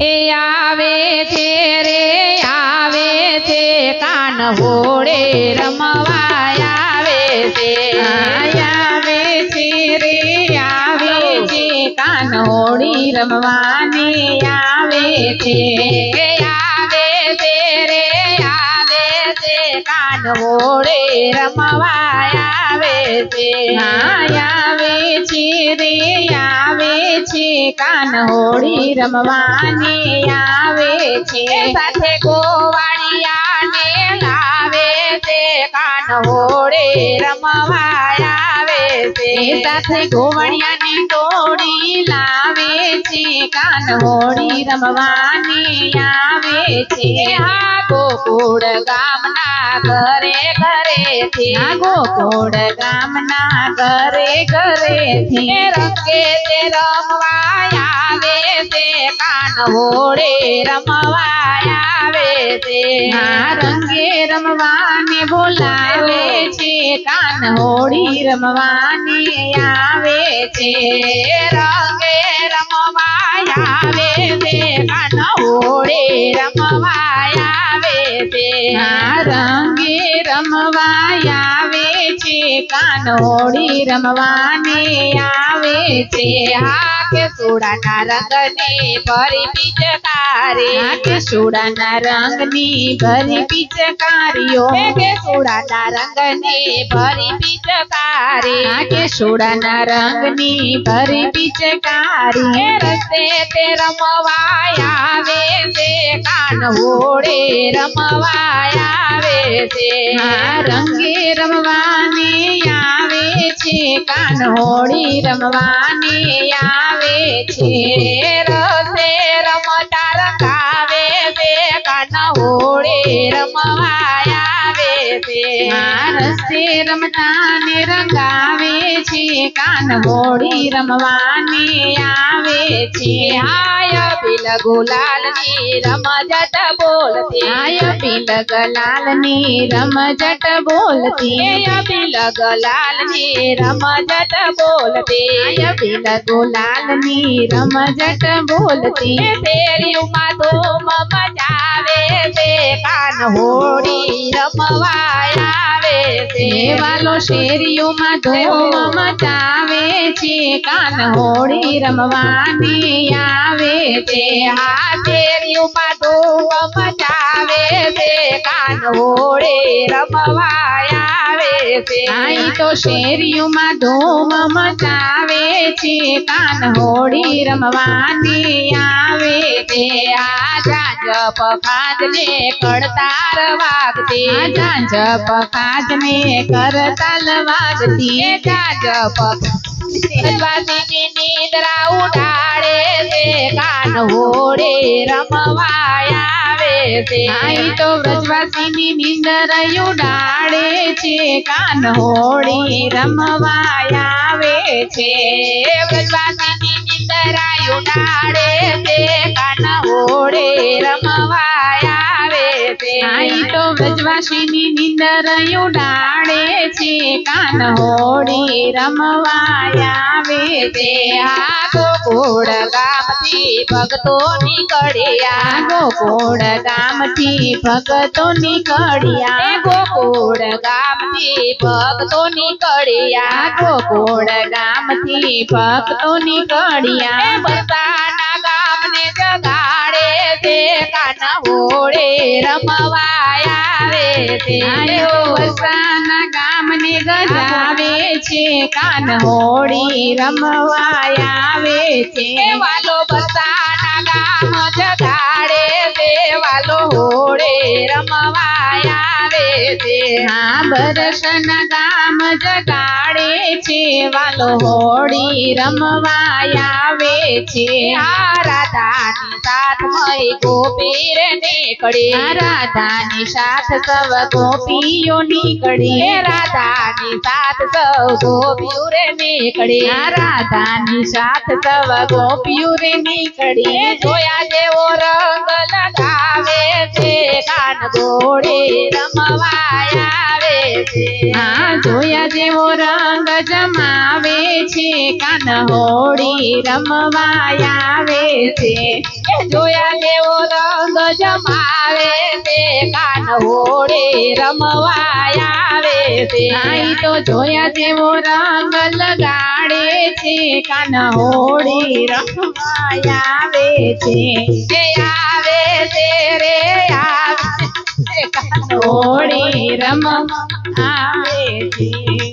એ આવે છે રે આવે છે કાન હોડે રમવા આવે છે. આવે છે રે આવે છે કાન હોળી રમવાની આવે છે. આવે કાન રમવા આવે છે. આવે છે, રે આવે છે, કાન હોળી રમવાની આવે છે. સાથે ગોવાળિયાને લાવે છે, કાન રમવા આવે સાથે ગોવણિયાની ટોળી લાવે છે કાન હોળી રમવાની આવે છે. આ હા ગોકુળ ગામના ઘરે છે. આ ગોકુળ ગામના ઘરે ઘરેથી છે. રંગે તે રમવા આવે છે કાન હોડે રમવા છે આ રંગે રમવાને બોલાવે છે કાન હોળી રમવાની આવે છે. રંગે રમવા આવે છે કાન હોડે રમવા આવે છે. આ રંગે રમવા આવે છે કાન હોળી રમવાને આવે છે હા કે સોડાના રંગની ભરી પિચકારી. આ કે સોડાના રંગની ભરી પિચકારીઓ. કે સોડાના રંગની ભરી પિચકારી. આ કે સોડાના રંગની ભરી પિચકારી. રસ્તે તે રમવા આવે છે કાન હોડે રમવા આવે છે. આ રંગે છે કાન હોળી રમવાને આવે છે. છે રસ્તે રમતાને રંગાવે છે કાન હોળી રમવાને આવે છે. આય પિલ ગુલાલની રમજટ બોલતી. આય પિલ ગલાલની રમજટ બોલતી. આય પિલ ગલાલની રમજટ બોલતી. આય પિલ ગુલાલની રમજટ બોલતી. એ શેરીઓમાં ધૂમ મચાવે છે. કાન હોડી રમવા છે વાલો શેરીઓમાં ધૂમ મચાવે છે. કાન હોળી રમવાની આવે છે. આ શેરીઓમાં ધૂમ મચાવે છે. કાન હોળી રમવા આવે છે. આઈ તો શેરીઓમાં ધૂમ મચાવે છે. કાન હોળી રમવાની આવે છે. આ જાંજ પખાજને કડતાર વાગતી આ જાંજ પખાજને કરતાલ વાગતી જાંજ પખાજની નિદ્રા ઉડાડે છે. કાન હોડે રમવા આવે છે આઈ તો વ્રજવાસીની નિંદર ઉડાડે છે, કાન હોળી રમવા આવે છે. વ્રજવાસીની નિંદરા ઉડાડે છે, કાન હોડે રમવા આવે છે. આઈ તો વ્રજવાસીની નિંદર ઉડાડે છે, કાન હોળી રમવા આવે છે. આ ગોકુળ ગામથી ભક્તો નીકળ્યા. ગોકુળ ગામથી ભગતો એ નીકળ્યા ગોકુળ ગામથી ભક્તો નીકળ્યા. ગોકુળ ગામથી ભક્તો એ નીકળ્યા બરસાના ગામને જગાડે છે કાના હોળે રમવા આવે છે. આયો વસાના ગામને ગજાવે છે કાન હોળી રમવા આવે છે. વાલો બસાના ગામ જગાડે છે વાલો હોળે રમવા આવે છે. હા બરસના ગામ જગાડે છે, વાલો હોળી રમવા આવે છે. રાધાની સાથ મય ગોપીર નીકળી. રાધાની સાથ સવ ગોપીઓ નીકળી. રાધાની સાથ સૌ ગોપીઓ રે નીકળી. રાધાની સાથ સવ ગોપીઓ રે જોયા જેવો રંગ લગાવે છે. કાન ગોળે રમવા આવે છે આ જોયા જેવો રંગ જમાવે છે, કાન હોળી રમવા આવે છે. જોયા જેવો રંગ જમાવે છે, કાન હોળી રમવા આવે છે. આઈ તો જોયા જેવો રંગ લગાડે છે, કાન હોળી રમવા આવે છે. આવે છે રે કાન રમવા આવે છે.